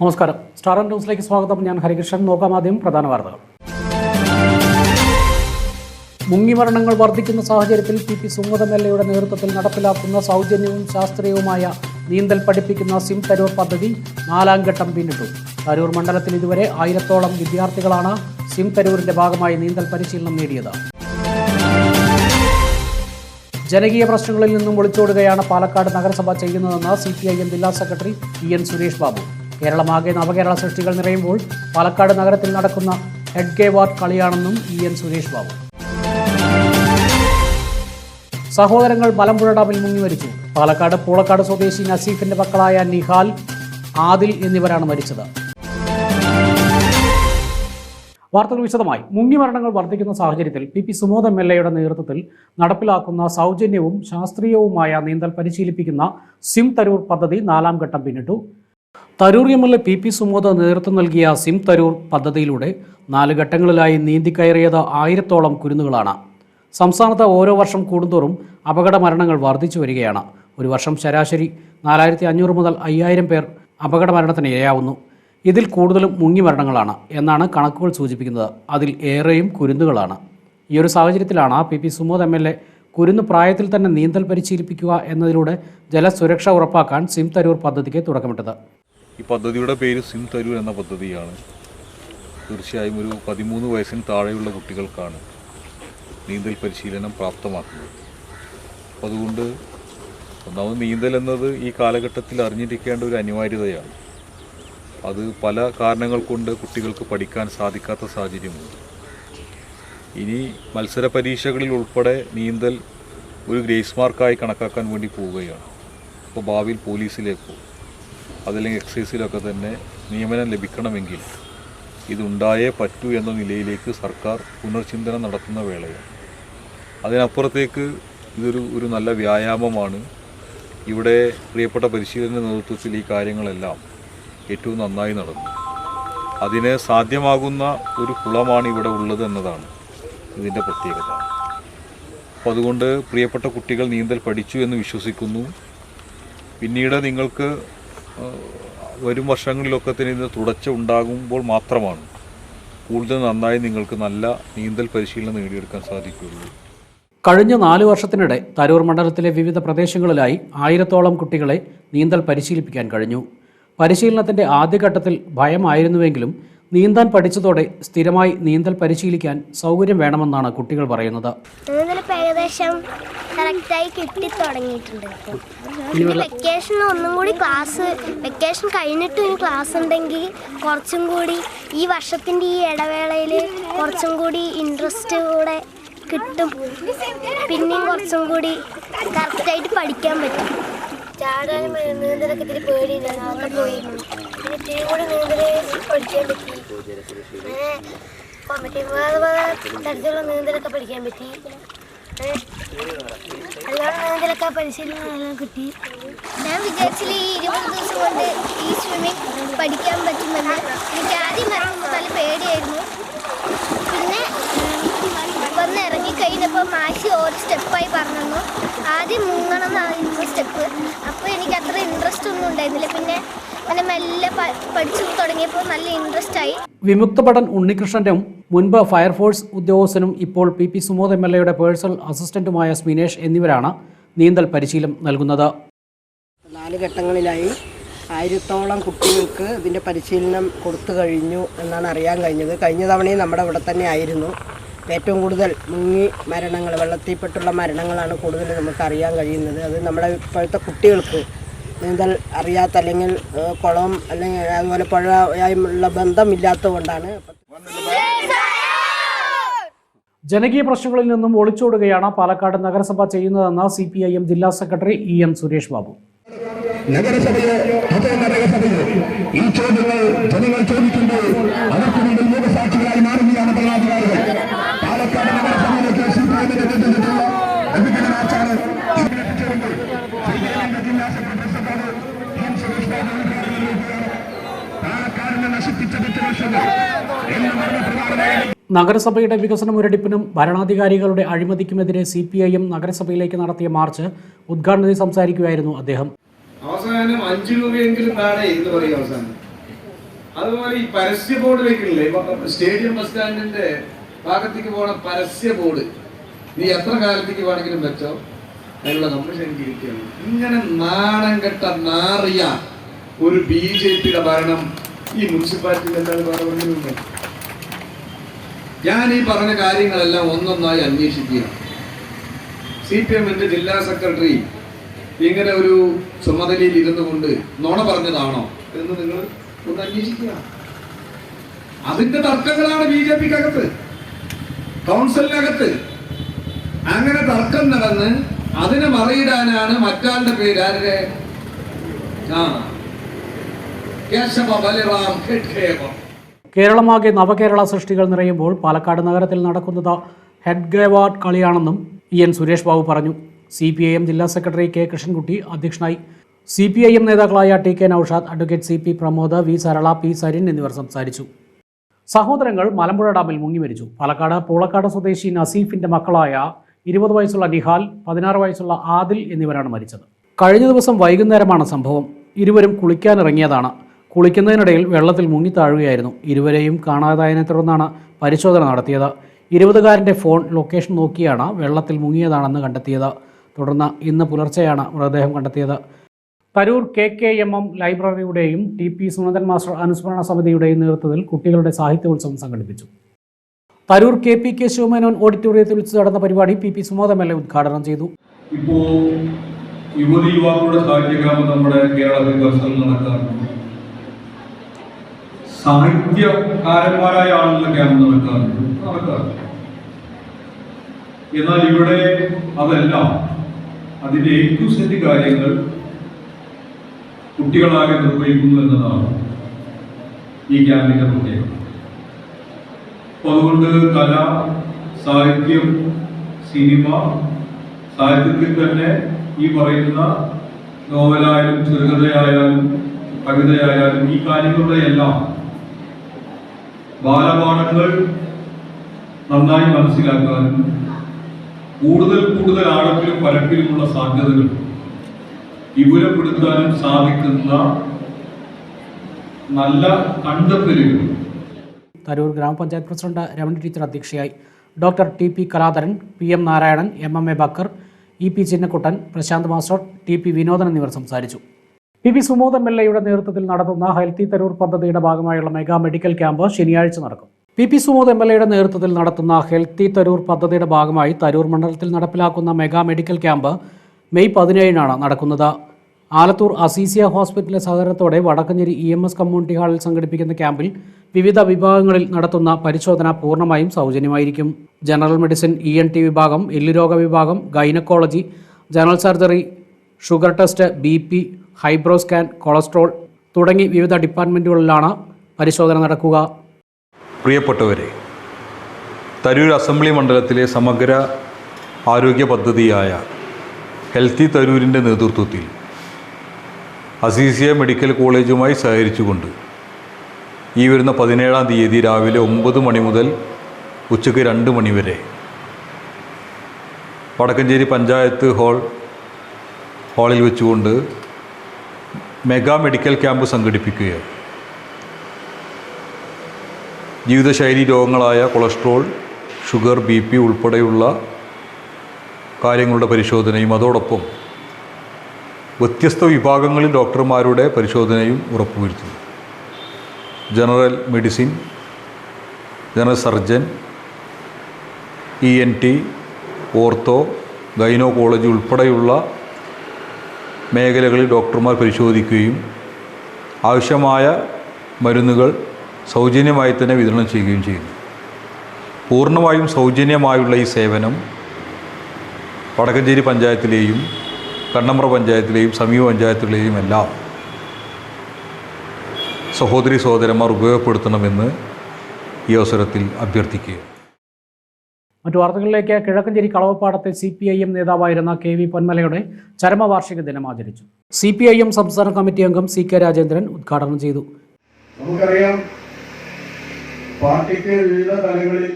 നമസ്കാരം. സ്റ്റാർ ന്യൂസിലേക്ക് സ്വാഗതം. ഞാൻ ഹരികൃഷ്ണൻ. നോക്കാം ആദ്യം പ്രധാന വാർത്തകൾ. മുങ്ങിമരണങ്ങൾ വർദ്ധിക്കുന്ന സാഹചര്യത്തിൽ പി പി സുമതം എൽ എയുടെ നേതൃത്വത്തിൽ നടപ്പിലാക്കുന്ന സൗജന്യവും ശാസ്ത്രീയവുമായ നീന്തൽ പഠിപ്പിക്കുന്ന സിം തരൂർ പദ്ധതി നാലാം ഘട്ടം പിന്നിട്ടു. തരൂർ മണ്ഡലത്തിൽ ഇതുവരെ ആയിരത്തോളം വിദ്യാർത്ഥികളാണ് സിം തരൂരിന്റെ ഭാഗമായി നീന്തൽ പരിശീലനം നേടിയത്. ജനകീയ പ്രശ്നങ്ങളിൽ നിന്നും ഒളിച്ചോടുകയാണ് പാലക്കാട് നഗരസഭ ചെയ്യുന്നതെന്ന് സി പി ഐ എം ജില്ലാ secretary E N Suresh Babu. കേരളമാകെ നവകേരള സൃഷ്ടികൾ നിറയുമ്പോൾ പാലക്കാട് നഗരത്തിൽ നടക്കുന്ന ഹെഡ് കെ വാർഡ് കളിയാണെന്നും ഇ എൻ സുരേഷ് ബാബു. സഹോദരങ്ങൾ മലമ്പുഴ ഡാമിൽ മുങ്ങി മരിച്ചു പാലക്കാട് പൂളക്കാട് സ്വദേശി നസീഫിന്റെ മക്കളായ നിഹാൽ ആദിൽ എന്നിവരാണ് മരിച്ചത്. വാർത്തകൾ വിശദമായി. മുങ്ങിമരണങ്ങൾ വർദ്ധിക്കുന്ന സാഹചര്യത്തിൽ P P Sumod M L എയുടെ നേതൃത്വത്തിൽ നടപ്പിലാക്കുന്ന സൗജന്യവും ശാസ്ത്രീയവുമായ നീന്തൽ പരിശീലിപ്പിക്കുന്ന സിം തരൂർ പദ്ധതി നാലാം ഘട്ടം പിന്നിട്ടു. Tarur M L A P P Sumod നേതൃത്വം നൽകിയ സിം തരൂർ പദ്ധതിയിലൂടെ നാല് ഘട്ടങ്ങളിലായി നീന്തിക്കയറിയത് ആയിരത്തോളം കുരുന്നുകളാണ്. സംസ്ഥാനത്ത് ഓരോ വർഷം കൂടുന്തോറും അപകട മരണങ്ങൾ വർദ്ധിച്ചു വരികയാണ്. ഒരു വർഷം ശരാശരി നാലായിരത്തി അഞ്ഞൂറ് മുതൽ അയ്യായിരം പേർ അപകട മരണത്തിന് ഇരയാവുന്നു. ഇതിൽ കൂടുതലും മുങ്ങി മരണങ്ങളാണ് എന്നാണ് കണക്കുകൾ സൂചിപ്പിക്കുന്നത്. അതിൽ ഏറെയും കുരുന്നുകളാണ്. ഈ ഒരു സാഹചര്യത്തിലാണ് P P Sumod M L A കുരുന്ന് പ്രായത്തിൽ തന്നെ നീന്തൽ പരിശീലിപ്പിക്കുക എന്നതിലൂടെ ജലസുരക്ഷ ഉറപ്പാക്കാൻ സിം തരൂർ പദ്ധതിക്ക് തുടക്കമിട്ടത്. ഈ പദ്ധതിയുടെ പേര് സിം തരൂർ എന്ന പദ്ധതിയാണ്. തീർച്ചയായും ഒരു പതിമൂന്ന് വയസ്സിന് താഴെയുള്ള കുട്ടികൾക്കാണ് നീന്തൽ പരിശീലനം പ്രാപ്തമാക്കുന്നത്. അതുകൊണ്ട് ഒന്നാമത് നീന്തൽ എന്നത് ഈ കാലഘട്ടത്തിൽ അറിഞ്ഞിരിക്കേണ്ട ഒരു അനിവാര്യതയാണ്. അത് പല കാരണങ്ങൾ കൊണ്ട് കുട്ടികൾക്ക് പഠിക്കാൻ സാധിക്കാത്ത സാഹചര്യമുണ്ട്. ഇനി മത്സര പരീക്ഷകളിൽ ഉൾപ്പെടെ നീന്തൽ ഒരു ഗ്രേസ് മാർക്കായി കണക്കാക്കാൻ വേണ്ടി പോവുകയാണ്. അപ്പോൾ ഭാവിയിൽ പോലീസിലേക്കോ അതല്ലെങ്കിൽ എക്സൈസിലൊക്കെ തന്നെ നിയമനം ലഭിക്കണമെങ്കിൽ ഇതുണ്ടായേ പറ്റൂ എന്ന നിലയിലേക്ക് സർക്കാർ പുനർചിന്തനം നടത്തുന്ന വേളയാണ്. അതിനപ്പുറത്തേക്ക് ഇതൊരു ഒരു നല്ല വ്യായാമമാണ്. ഇവിടെ പ്രിയപ്പെട്ട പരിശീലന നേതൃത്വത്തിൽ ഈ കാര്യങ്ങളെല്ലാം ഏറ്റവും നന്നായി നടന്നു. അതിന് സാധ്യമാകുന്ന ഒരു കുളമാണ് ഇവിടെ ഉള്ളത് എന്നതാണ് ഇതിന്റെ പ്രത്യേകത. അപ്പോൾ അതുകൊണ്ട് പ്രിയപ്പെട്ട കുട്ടികൾ നീന്തൽ പഠിച്ചു എന്ന് വിശ്വസിക്കുന്നു. പിന്നീട് നിങ്ങൾക്ക് വരും വർഷങ്ങളിലൊക്കെ തന്നെ ഇതിന് തുടർച്ച ഉണ്ടാകുമ്പോൾ മാത്രമാണ് കൂടുതൽ നന്നായി നിങ്ങൾക്ക് നല്ല നീന്തൽ പരിശീലനം നേടിയെടുക്കാൻ സാധിക്കുകയുള്ളൂ. കഴിഞ്ഞ നാല് വർഷത്തിനിടെ തരൂർ മണ്ഡലത്തിലെ വിവിധ പ്രദേശങ്ങളിലായി ആയിരത്തോളം കുട്ടികളെ നീന്തൽ പരിശീലിപ്പിക്കാൻ കഴിഞ്ഞു. പരിശീലനത്തിന്റെ ആദ്യഘട്ടത്തിൽ ഭയമായിരുന്നുവെങ്കിലും നീന്താൻ പഠിച്ചതോടെ സ്ഥിരമായി നീന്തൽ പരിശീലിക്കാൻ സൗകര്യം വേണമെന്നാണ് കുട്ടികൾ പറയുന്നത്. നീന്തലിപ്പോൾ ഏകദേശം കറക്റ്റായി കിട്ടി തുടങ്ങിയിട്ടുണ്ട് ഒന്നും കൂടി ക്ലാസ് വെക്കേഷൻ കഴിഞ്ഞിട്ട് ക്ലാസ് ഉണ്ടെങ്കിൽ കുറച്ചും കൂടി ഈ വർഷത്തിന്റെ ഈ ഇടവേളയിൽ കുറച്ചും കൂടി ഇൻട്രസ്റ്റ് കൂടെ കിട്ടും. പിന്നെയും കുറച്ചും കൂടി കറക്റ്റായിട്ട് പഠിക്കാൻ പറ്റും. ചാടാനും നീന്തലൊക്കെ ഇത്തിരി പേടിയില്ല അതൊക്കെ പിന്നെ ഇത്തിരി പഠിക്കാൻ പറ്റി അങ്ങനെ വേറെ തരത്തിലുള്ള നീന്തലൊക്കെ പഠിക്കാൻ പറ്റി നല്ലോണം നീന്തലൊക്കെ പരിശീലനം എല്ലാം കിട്ടി ഞാൻ വിചാരിച്ചില്ല ഈ ഇരുപത് കൊണ്ട് ഈ സ്വിമ്മിങ് പഠിക്കാൻ പറ്റുമെന്ന്. എനിക്ക് ആദ്യം നല്ല പേടിയായിരുന്നു. പിന്നെ വന്ന് ഇറങ്ങി കഴിഞ്ഞപ്പോൾ മാഷി ഓരോ സ്റ്റെപ്പായി പറഞ്ഞു ആദ്യം മുങ്ങണം എന്നായിരുന്നു സ്റ്റെപ്പ്. അപ്പോൾ എനിക്ക് അത്ര ഇൻട്രസ്റ്റ് ഒന്നും ഉണ്ടായിരുന്നില്ല. പിന്നെ അങ്ങനെ മെല്ലെ പഠിച്ചു തുടങ്ങിയപ്പോൾ നല്ല ഇൻട്രസ്റ്റ് ആയി. വിമുക്ത ഭടൻ ഉണ്ണികൃഷ്ണനും മുൻപ് ഫയർഫോഴ്സ് ഉദ്യോഗസ്ഥനും ഇപ്പോൾ P P Sumod M L എയുടെ പേഴ്സണൽ അസിസ്റ്റന്റുമായ സ്മിനേഷ് എന്നിവരാണ് നീന്തൽ പരിശീലനം നൽകുന്നത്. നാല് ഘട്ടങ്ങളിലായി ആയിരത്തോളം കുട്ടികൾക്ക് ഇതിന്റെ പരിശീലനം കൊടുത്തു കഴിഞ്ഞു എന്നാണ് അറിയാൻ കഴിഞ്ഞത്. കഴിഞ്ഞ തവണയും നമ്മുടെ ഇവിടെ തന്നെ ആയിരുന്നു. ഏറ്റവും കൂടുതൽ മുങ്ങി മരണങ്ങൾ വെള്ളത്തിൽപ്പെട്ടുള്ള മരണങ്ങളാണ് കൂടുതൽ നമുക്ക് അറിയാൻ കഴിയുന്നത്. അത് നമ്മുടെ ഇപ്പോഴത്തെ കുട്ടികൾക്ക് നീന്തൽ അറിയാത്ത അല്ലെങ്കിൽ കുളം അല്ലെങ്കിൽ അതുപോലെ പുഴയുമുള്ള ബന്ധമില്ലാത്തത് കൊണ്ടാണ് ജനകീയ പ്രശ്നങ്ങളിൽ നിന്നും ഒളിച്ചോടുകയാണ് പാലക്കാട് നഗരസഭ ചെയ്യുന്നതെന്ന് സി പി ഐ എം ജില്ലാ secretary E M Suresh Babu. നഗരസഭയോ അതോ നഗരസഭയോ ഈ ചോദ്യങ്ങൾ ജനങ്ങൾ ചോദിക്കുമ്പോൾ നഗരസഭയുടെ വികസന മുരടിപ്പിനും ഭരണാധികാരികളുടെ അഴിമതിക്കുമെതിരെ സി പി ഐ എം നഗരസഭയിലേക്ക് നടത്തിയ മാർച്ച് ഉദ്ഘാടനത്തിൽ സംസാരിക്കുകയായിരുന്നു അദ്ദേഹം. അവസാനം അഞ്ചു രൂപയെങ്കിലും താഴെ എന്ന് പറയും അവസാനം. അതുപോലെ ഈ പരസ്യ ബോർഡ് വെക്കണില്ലേ? സ്റ്റേഡിയം ബസ് സ്റ്റാൻഡിന്റെ ഭാഗത്തേക്ക് പോണ പരസ്യ ബോർഡ്. നീ എത്ര കാലത്തേക്ക് വേണമെങ്കിലും വെച്ചോ? അതിനുള്ള നമ്മൾ എനിക്ക് ഇങ്ങനെ നാണം കെട്ട നാറിയ ഒരു ബി ജെ പിയുടെ ഭരണം ഈ മുനിസിപ്പാലിറ്റിയിൽ എന്താണ് പറഞ്ഞത് ഞാൻ ഈ പറഞ്ഞ കാര്യങ്ങളെല്ലാം ഒന്നൊന്നായി അന്വേഷിക്കുക സി പി എമ്മിന്റെ ജില്ലാ സെക്രട്ടറി ഇങ്ങനെ ഒരു ചുമതലയിൽ ഇരുന്നു കൊണ്ട് നോണ പറഞ്ഞതാണോ എന്ന് നിങ്ങൾ ഒന്ന് അന്വേഷിക്കുക അതിന്റെ തർക്കങ്ങളാണ് ബി ജെ പിക്കകത്ത്. കൗൺസിലിനകത്ത്. അങ്ങനെ തർക്കം നടന്ന് അതിനെ മറിയിടാനാണ് മറ്റാളുടെ പേര്. ആരുടെ? ആ. കേരളമാകെ നവകേരള സൃഷ്ടികൾ നിറയുമ്പോൾ പാലക്കാട് നഗരത്തിൽ നടക്കുന്നത് ഹെഡ് ഗേവാർഡ് കളിയാണെന്നും ഇ എൻ സുരേഷ് ബാബു പറഞ്ഞു. സി പി ഐ എം ജില്ലാ സെക്രട്ടറി കെ കൃഷ്ണൻകുട്ടി അധ്യക്ഷനായി. സി പി ഐ എം നേതാക്കളായ T K Naushad advocate C P Pramod V Sarala P Sarin എന്നിവർ സംസാരിച്ചു. സഹോദരങ്ങൾ മലമ്പുഴ ഡാമിൽ മുങ്ങി മരിച്ചു. പാലക്കാട് പൂളക്കാട് സ്വദേശി നസീഫിന്റെ മക്കളായ ഇരുപത് വയസ്സുള്ള നിഹാൽ പതിനാറ് വയസ്സുള്ള ആദിൽ എന്നിവരാണ് മരിച്ചത്. കഴിഞ്ഞ ദിവസം വൈകുന്നേരമാണ് സംഭവം. ഇരുവരും കുളിക്കാനിറങ്ങിയതാണ്. കുളിക്കുന്നതിനിടയിൽ വെള്ളത്തിൽ മുങ്ങി താഴുകയായിരുന്നു. ഇരുവരെയും കാണാതായതിനെ തുടർന്നാണ് പരിശോധന നടത്തിയത്. ഇരുപതുകാരന്റെ ഫോൺ ലൊക്കേഷൻ നോക്കിയാണ് വെള്ളത്തിൽ മുങ്ങിയതാണെന്ന് കണ്ടെത്തിയത്. തുടർന്ന് ഇന്ന് പുലർച്ചെയാണ് മൃതദേഹം കണ്ടെത്തിയത്. Tarur K K M M ലൈബ്രറിയുടെയും T P Sunandan master അനുസ്മരണ സമിതിയുടെയും നേതൃത്വത്തിൽ കുട്ടികളുടെ സാഹിത്യോത്സവം സംഘടിപ്പിച്ചു. Tarur K P K Sivamenon ഓഡിറ്റോറിയത്തിൽ വെച്ച് നടന്ന പരിപാടി പി പി സുമോദം എൽ ഉദ്ഘാടനം ചെയ്തു. ഇപ്പോൾ യുവതി യുവാക്കളുടെ സാഹിത്യകാമം നമ്മുടെ കേരളത്തിൽ വികസനം നടക്കാറുണ്ട്. സാഹിത്യകാരന്മാരായ ആളുകളൊക്കെയാണ് അവർക്ക് നടക്കാറുണ്ട്. എന്നാൽ ഇവിടെ അതെല്ലാം അതിന്റെ എ കാര്യങ്ങൾ കുട്ടികളാകെ നിർവഹിക്കുന്നു എന്നതാണ് ഈ ക്യാമ്പിന്റെ പ്രത്യേകത. അപ്പൊ അതുകൊണ്ട് കല സാഹിത്യം സിനിമ സാഹിത്യത്തിൽ തന്നെ ഈ പറയുന്ന നോവലായാലും ചെറുകഥയായാലും കവിതയായാലും ഈ കാര്യങ്ങളുടെ എല്ലാം ബാലപാഠങ്ങൾ നന്നായി മനസ്സിലാക്കാൻ കൂടുതൽ കൂടുതൽ ആഴത്തിലും പരപ്പിലുമുള്ള സാധ്യതകൾ വിപുലപ്പെടുത്താനും സാധിക്കുന്ന നല്ല കണ്ടെത്തലുകൾ. തരൂർ ഗ്രാമപഞ്ചായത്ത് പ്രസിഡന്റ് രമണി ടീച്ചർ അധ്യക്ഷയായി. Doctor T P Kaladharan P M Narayanan M M A Bakkar E P Chinnakkuttan Prashanth master T P Vinodan എന്നിവർ സംസാരിച്ചു. P P Sumod M L എയുടെ നേതൃത്വത്തിൽ നടത്തുന്ന ഹെൽത്തി തരൂർ പദ്ധതിയുടെ ഭാഗമായുള്ള മെഗാ മെഡിക്കൽ ക്യാമ്പ് ശനിയാഴ്ച നടക്കും. P P Sumod M L എയുടെ നേതൃത്വത്തിൽ നടത്തുന്ന ഹെൽത്തി തരൂർ പദ്ധതിയുടെ ഭാഗമായി തരൂർ മണ്ഡലത്തിൽ നടപ്പിലാക്കുന്ന മെഗാ മെഡിക്കൽ ക്യാമ്പ് മെയ് പതിനേഴിനാണ് നടക്കുന്നത്. ആലത്തൂർ അസീസിയ ഹോസ്പിറ്റലിലെ സഹകരണത്തോടെ Vadakkanchery E M S community ഹാളിൽ സംഘടിപ്പിക്കുന്ന ക്യാമ്പിൽ വിവിധ വിഭാഗങ്ങളിൽ നടത്തുന്ന പരിശോധന പൂർണമായും സൗജന്യമായിരിക്കും. General medicine E N T വിഭാഗം എല്ലുരോഗ വിഭാഗം gynaecology general surgery sugar test B P highbrow scan cholesterol തുടങ്ങി വിവിധ ഡിപ്പാർട്ട്മെന്റുകളിലാണ് പരിശോധന നടക്കുക. പ്രിയപ്പെട്ടവരെ തരൂർ അസംബ്ലി മണ്ഡലത്തിലെ സമഗ്ര ആരോഗ്യ പദ്ധതിയായ ഹെൽത്തി തരൂരിന്റെ നേതൃത്വത്തിൽ അസീസിയ മെഡിക്കൽ കോളേജുമായി സഹകരിച്ചുകൊണ്ട് ഈ വരുന്ന പതിനേഴാം തീയതി രാവിലെ ഒമ്പത് മണി മുതൽ ഉച്ചയ്ക്ക് രണ്ട് മണിവരെ വടക്കഞ്ചേരി പഞ്ചായത്ത് ഹാൾ ഹാളിൽ വെച്ചുകൊണ്ട് മെഗാ മെഡിക്കൽ ക്യാമ്പ് സംഘടിപ്പിക്കുകയാണ്. ജീവിതശൈലി രോഗങ്ങളായ കൊളസ്ട്രോൾ ഷുഗർ ബി പി ഉൾപ്പെടെയുള്ള കാര്യങ്ങളുടെ പരിശോധനയും അതോടൊപ്പം വ്യത്യസ്ത വിഭാഗങ്ങളിൽ ഡോക്ടർമാരുടെ പരിശോധനയും ഉറപ്പുവരുത്തുന്നു. General medicine general surgeon E N T ortho gynaecology ഉൾപ്പെടെയുള്ള മേഖലകളിൽ ഡോക്ടർമാർ പരിശോധിക്കുകയും ആവശ്യമായ മരുന്നുകൾ സൗജന്യമായി തന്നെ വിതരണം ചെയ്യുകയും ചെയ്യുന്നു. പൂർണമായും സൗജന്യമായുള്ള ഈ സേവനം വടക്കഞ്ചേരി പഞ്ചായത്തിലെയും കണ്ണമ്പ്ര പഞ്ചായത്തിലെയും സമീപ പഞ്ചായത്തിലെയും എല്ലാം സഹോദരി സഹോദരന്മാർ ഉപയോഗപ്പെടുത്തണമെന്ന് ഈ അവസരത്തിൽ അഭ്യർത്ഥിക്കുക മറ്റു വാർത്തകളിലേക്ക് കിഴക്കഞ്ചേരി കളവപ്പാടത്തെ സി പി ഐ എം നേതാവായിരുന്ന കെ വി പൊന്മലയുടെ ചരമവാർഷിക ദിനം ആചരിച്ചു. സി പി ഐ എം സംസ്ഥാന കമ്മിറ്റി അംഗം സി കെ രാജേന്ദ്രൻ ഉദ്ഘാടനം ചെയ്തു. നമുക്കറിയാം പാർട്ടിക്ക് വിവിധ തലങ്ങളിൽ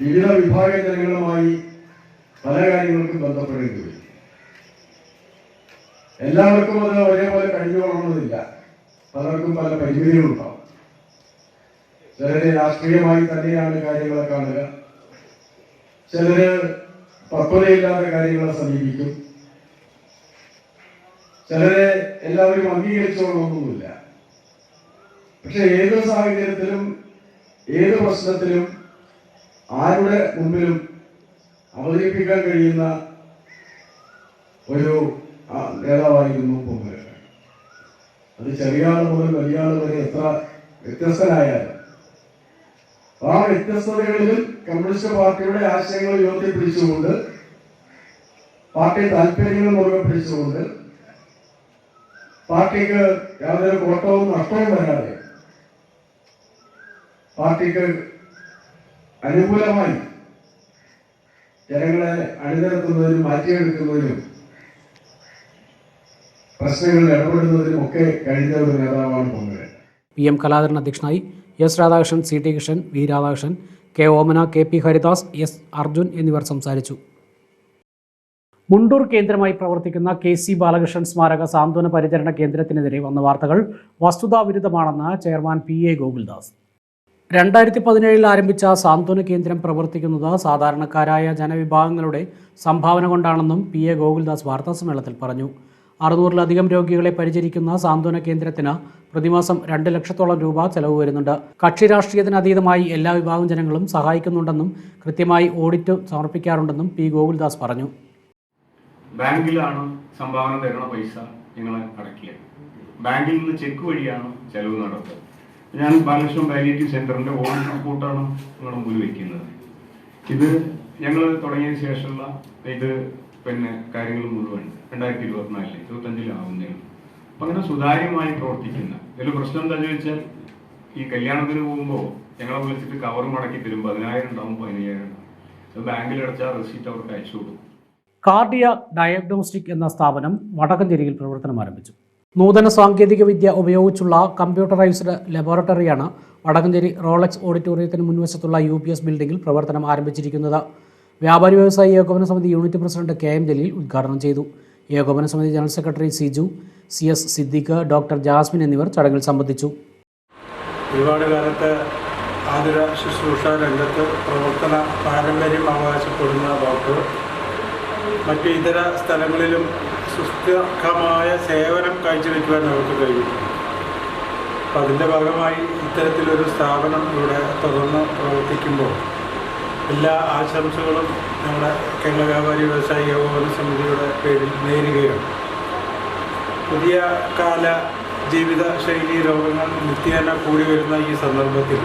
വിവിധ വിഭാഗ ജനങ്ങളുമായി പല കാര്യങ്ങൾക്കും ബന്ധപ്പെടേണ്ടി വരും എല്ലാവർക്കും അത് ഒരേപോലെ കഴിഞ്ഞുകൊള്ളണമെന്നില്ല. പലർക്കും പല പരിമിതികളുണ്ടാവും. ചിലരെ രാഷ്ട്രീയമായി തന്നെയാണ് കാര്യങ്ങളെ കാണുക. ചിലര് പക്വതയില്ലാത്ത കാര്യങ്ങളെ സമീപിക്കും. ചിലരെ എല്ലാവരും അംഗീകരിച്ചോളൊന്നുമില്ല. പക്ഷെ ഏത് സാഹചര്യത്തിലും ഏത് പ്രശ്നത്തിലും ആരുടെ മുമ്പിലും അവതരിപ്പിക്കാൻ കഴിയുന്ന ഒരു നേതാവായിരുന്നു പൊങ്ങൽ അത് ചെറിയ ആൾ മുതൽ വലിയ ആൾ വരെ എത്ര വ്യത്യസ്തനായാലും ആ വ്യത്യസ്തതകളിലും കമ്മ്യൂണിസ്റ്റ് പാർട്ടിയുടെ ആശയങ്ങൾ ഉയർത്തിപ്പിടിച്ചുകൊണ്ട് പാർട്ടി താല്പര്യങ്ങൾ മുറുകെ പിടിച്ചുകൊണ്ട് പാർട്ടിക്ക് യാതൊരു കോട്ടവും നഷ്ടവും വരാതെ പാർട്ടിക്ക് അനുകൂലമായി ജനങ്ങളെ അണിനിരത്തുന്നതിനും മാറ്റിയെടുക്കുന്നതിനും പ്രശ്നങ്ങളിൽ ഇടപെടുന്നതിനും ഒക്കെ കഴിഞ്ഞ ഒരു നേതാവാണ് പി എം കലാധരൻ അധ്യക്ഷനായി S Radhakrishnan C T Krishnan V Radhakrishnan K Omana K P Haridas S Arjun എന്നിവർ സംസാരിച്ചു. മുണ്ടൂർ കേന്ദ്രമായി പ്രവർത്തിക്കുന്ന കെ സി ബാലകൃഷ്ണൻ സ്മാരക സാന്ത്വന പരിചരണ കേന്ദ്രത്തിനെതിരെ വന്ന വാർത്തകൾ വസ്തുതാവിരുദ്ധമാണെന്ന് ചെയർമാൻ പി എ ഗോകുൽദാസ്. രണ്ടായിരത്തി പതിനേഴിൽ ആരംഭിച്ച സാന്ത്വന കേന്ദ്രം പ്രവർത്തിക്കുന്നത് സാധാരണക്കാരായ ജനവിഭാഗങ്ങളുടെ സംഭാവന കൊണ്ടാണെന്നും പി എ ഗോകുൽദാസ് വാർത്താസമ്മേളനത്തിൽ പറഞ്ഞു. അറുന്നൂറിലധികം രോഗികളെ പരിചരിക്കുന്ന സാന്ത്വന കേന്ദ്രത്തിന് പ്രതിമാസം രണ്ട് ലക്ഷത്തോളം രൂപ ചെലവ് വരുന്നുണ്ട്. കക്ഷി രാഷ്ട്രീയത്തിന് അതീതമായി എല്ലാ വിഭാഗം ജനങ്ങളും സഹായിക്കുന്നുണ്ടെന്നും കൃത്യമായി ഓഡിറ്റ് സമർപ്പിക്കാറുണ്ടെന്നും പി. ഗോകുൽദാസ് പറഞ്ഞു. ബാങ്കിലാണ് സംഭാവന തരുന്ന പൈസ നിങ്ങൾ അടയ്ക്കുക ബാങ്കിൽ നിന്ന് ചെക്ക് വഴിയാണ് ചെലവ് നടത്തുന്നത് ഞാൻ ബാലകൃഷ്ണൻ പാലിയേറ്റീവ് സെന്ററിന്റെ ഓഡിറ്റ് റിപ്പോർട്ടാണ് നിങ്ങളുടെ മുമ്പിൽ വെക്കുന്നത് ഇത് ഞങ്ങൾ തുടങ്ങിയ ശേഷമുള്ള ഇത് പിന്നെ കാര്യങ്ങൾ മുഴുവൻ രണ്ടായിരത്തി ഇരുപത്തിനാലിൽ ഇരുപത്തഞ്ചിലാവുന്നേ അപ്പൊ അങ്ങനെ സുതാര്യമായി പ്രവർത്തിക്കുന്ന ഇതിൽ പ്രശ്നം എന്താണെന്ന് ചോദിച്ചാൽ ഈ കല്യാണത്തിന് പോകുമ്പോൾ ഞങ്ങളെ വിളിച്ചിട്ട് കവർ മടക്കി തരും പതിനായിരം ഉണ്ടാവും പതിനയ്യായിരം ഉണ്ടാവും. ബാങ്കിൽ അടച്ചാൽ റെസീറ്റ് അവർക്ക് അയച്ചു കൊടുക്കും. കാർഡിയ ഡയഗ്നോസ്റ്റിക് എന്ന സ്ഥാപനം വടക്കഞ്ചേരിയിൽ പ്രവർത്തനം ആരംഭിച്ചു. നൂതന സാങ്കേതിക വിദ്യ ഉപയോഗിച്ചുള്ള കമ്പ്യൂട്ടറൈസ്ഡ് ലബോറട്ടറിയാണ് വടക്കഞ്ചേരി റോളക്സ് ഓഡിറ്റോറിയത്തിന് മുൻവശത്തുള്ള യു ബിൽഡിംഗിൽ പ്രവർത്തനം ആരംഭിച്ചിരിക്കുന്നത്. വ്യാപാരി വ്യവസായി ഏകോപന സമിതി unit president K M Jaleel ഉദ്ഘാടനം ചെയ്തു. ഏകോപന സമിതി general secretary Siju C S Siddique doctor Jasmin എന്നിവർ ചടങ്ങിൽ സംബന്ധിച്ചു. ഒരുപാട് കാലത്ത് ആതുര ശുശ്രൂഷ രംഗത്ത് പ്രവർത്തന പാരമ്പര്യം അവകാശപ്പെടുന്ന ഡോക്ടർ മറ്റു ഇതര സ്ഥലങ്ങളിലും സുസ്ഥിരമായ സേവനം കാഴ്ചവെക്കുവാൻ അവർക്ക് കഴിയും അപ്പം അതിന്റെ ഭാഗമായി ഇത്തരത്തിലൊരു സ്ഥാപനം ഇവിടെ തുറന്ന് പ്രവർത്തിക്കുമ്പോൾ എല്ലാ ആശംസകളും നമ്മുടെ കേരള വ്യാപാരി വ്യവസായി ഏകോപന സമിതിയുടെ പേരിൽ നേരുകയാണ്. പുതിയ കാല ജീവിത ശൈലി രോഗങ്ങൾ നിത്യേന കൂടി വരുന്ന ഈ സന്ദർഭത്തിൽ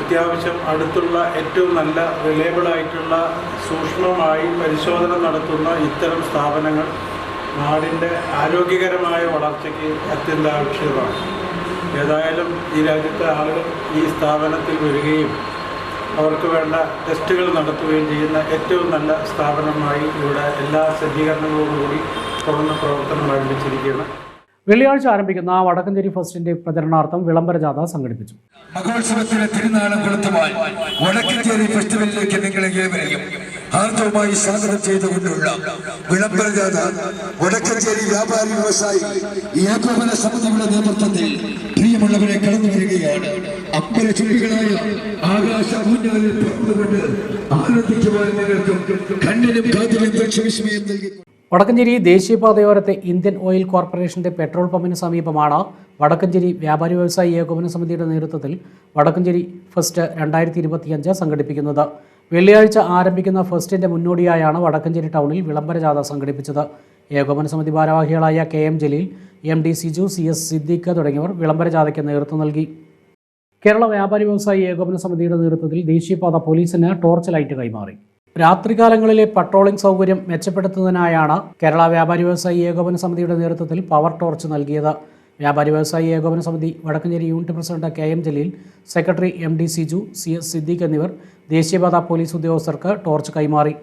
അത്യാവശ്യം അടുത്തുള്ള ഏറ്റവും നല്ല റിലയബിൾ ആയിട്ടുള്ള സൂക്ഷ്മമായി പരിശോധന നടത്തുന്ന ഇത്തരം സ്ഥാപനങ്ങൾ നാടിന്റെ ആരോഗ്യകരമായ വളർച്ചയ്ക്ക് അത്യന്താപേക്ഷിതമാണ്. ഏതായാലും ഈ രാജ്യത്തെ ആളുകൾ ഈ സ്ഥാപനത്തിൽ വരികയും അവർക്ക് വേണ്ട ടെസ്റ്റുകൾ നടത്തുകയും ചെയ്യുന്ന ഏറ്റവും നല്ല സ്ഥാപനമായി ഇവിടെ എല്ലാ സജ്ജീകരണങ്ങളോടുകൂടി തുറന്ന പ്രവർത്തനം ആരംഭിച്ചിരിക്കുകയാണ്. വെള്ളിയാഴ്ച ആരംഭിക്കുന്ന വടക്കഞ്ചേരി ഫസ്റ്റിന്റെ പ്രചരണാർത്ഥം വിളംബര ജാഥ സംഘടിപ്പിച്ചു. മഹോത്സവത്തിലെ തിരുനാളം കൊളുത്തുവാൻ വടക്കഞ്ചേരി ഫെസ്റ്റിവലിലേക്ക് നിങ്ങളെ ഏവരെയും ഹാർദവുമായി സ്വാഗതം ചെയ്തുകൊണ്ടുള്ള വിളംബരജാഥ വടക്കഞ്ചേരി വ്യാപാരി വ്യവസായി ഏകോപന സമിതിയുടെ നേതൃത്വത്തിൽ പ്രിയമുള്ളവരെ കടന്നു വരികയാണ്. അമ്പല ചുള്ളികളായ ആകാശ ഊഞ്ഞാലിൽ പറന്നുകൊണ്ട് ആനന്ദിക്കുവാൻ നിങ്ങൾക്കും കണ്ണിനും കാതിലും ദക്ഷവിസ്മയം നൽകി വടക്കഞ്ചേരി ദേശീയപാതയോരത്തെ ഇന്ത്യൻ ഓയിൽ കോർപ്പറേഷന്റെ പെട്രോൾ പമ്പിന് സമീപമാണ് വടക്കഞ്ചേരി വ്യാപാരി വ്യവസായി ഏകോപന സമിതിയുടെ നേതൃത്വത്തിൽ വടക്കഞ്ചേരി ഫസ്റ്റ് രണ്ടായിരത്തി സംഘടിപ്പിക്കുന്നത്. വെള്ളിയാഴ്ച ആരംഭിക്കുന്ന ഫസ്റ്റിന്റെ മുന്നോടിയായാണ് വടക്കഞ്ചേരി ടൗണിൽ വിളംബര ജാഥ സംഘടിപ്പിച്ചത്. ഏകോപന സമിതി ഭാരവാഹികളായ K M Jaleel M D Siju C S Siddique തുടങ്ങിയവർ വിളംബര ജാഥയ്ക്ക് നേതൃത്വം നൽകി. കേരള വ്യാപാരി വ്യവസായി ഏകോപന സമിതിയുടെ നേതൃത്വത്തിൽ ദേശീയപാത പോലീസിന് ടോർച്ച് ലൈറ്റ് കൈമാറി. രാത്രികാലങ്ങളിലെ പട്രോളിംഗ് സൗകര്യം മെച്ചപ്പെടുത്തുന്നതിനായാണ് കേരള വ്യാപാരി വ്യവസായി ഏകോപന സമിതിയുടെ നേതൃത്വത്തിൽ പവർ ടോർച്ച് നൽകിയത്. വ്യാപാരി വ്യവസായി ഏകോപന സമിതി Vadakkanchery unit president K M Jaleel secretary M D Siju C S Siddique എന്നിവർ ദേശീയപാത പോലീസ് ഉദ്യോഗസ്ഥർക്ക് ടോർച്ച് കൈമാറി.